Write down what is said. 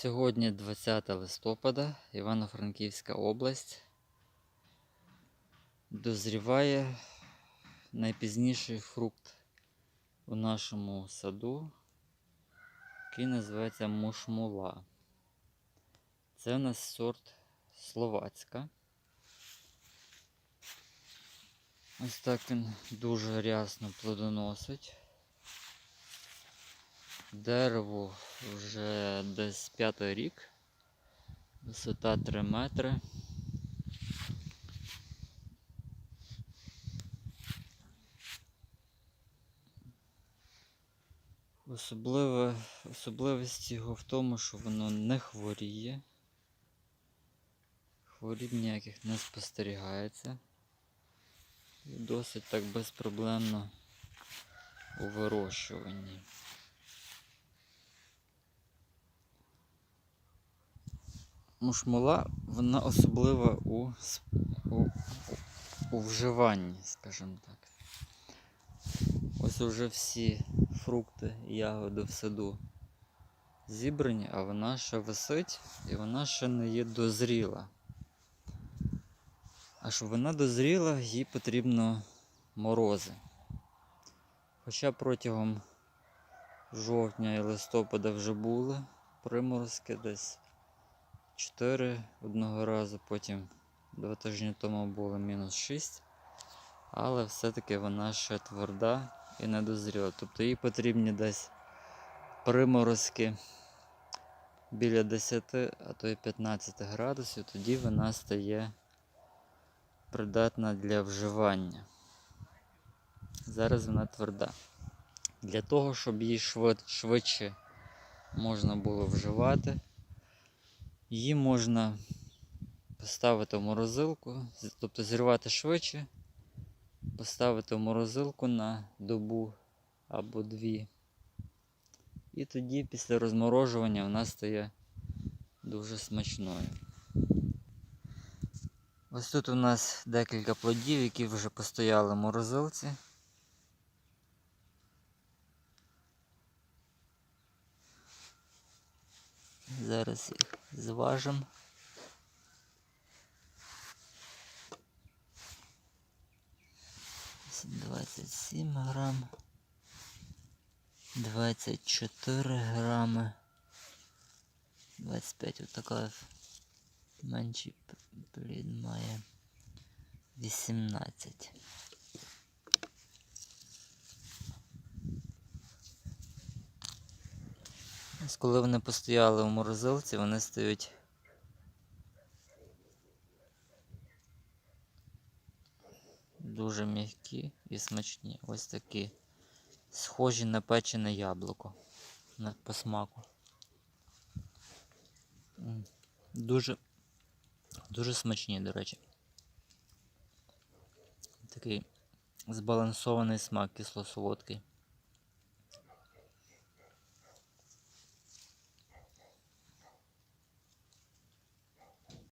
Сьогодні 20 листопада, Івано-Франківська область. Дозріває найпізніший фрукт у нашому саду, який називається мушмула. Це у нас сорт словацька. Ось так він дуже рясно плодоносить. Дереву вже десь п'ятий рік. Висота 3 метри. Особливе, особливість його в тому, що воно не хворіє. Хворіб ніяких не спостерігається. І досить так безпроблемно у вирощуванні. Мушмула, вона особлива у, у, у вживанні, скажімо так. Ось уже всі фрукти, ягоди в саду зібрані, а вона ще висить і вона ще не є дозріла. А щоб вона дозріла, їй потрібно морози. Хоча протягом жовтня і листопада вже були приморозки десь 4 одного разу, потім два тижні тому було мінус 6. Але все-таки вона ще тверда і не дозріла. Тобто їй потрібні десь приморозки біля 10, а то й 15 градусів, тоді вона стає придатна для вживання. Зараз вона тверда. Для того, щоб її швид- швидше можна було вживати, її можна поставити в морозилку, тобто зірвати швидше, поставити в морозилку на добу або дві. І тоді після розморожування вона стає дуже смачною. Ось тут у нас декілька плодів, які вже постояли в морозилці. Зараз їх зважимо. Двадцять сім грам. 24 грами. 25 от така менший плід має 18. Коли вони постояли в морозилці, вони стають дуже м'які і смачні. Ось такі. Схожі на печене яблуко по смаку. Дуже, дуже смачні, до речі. Такий збалансований смак кисло-солодкий.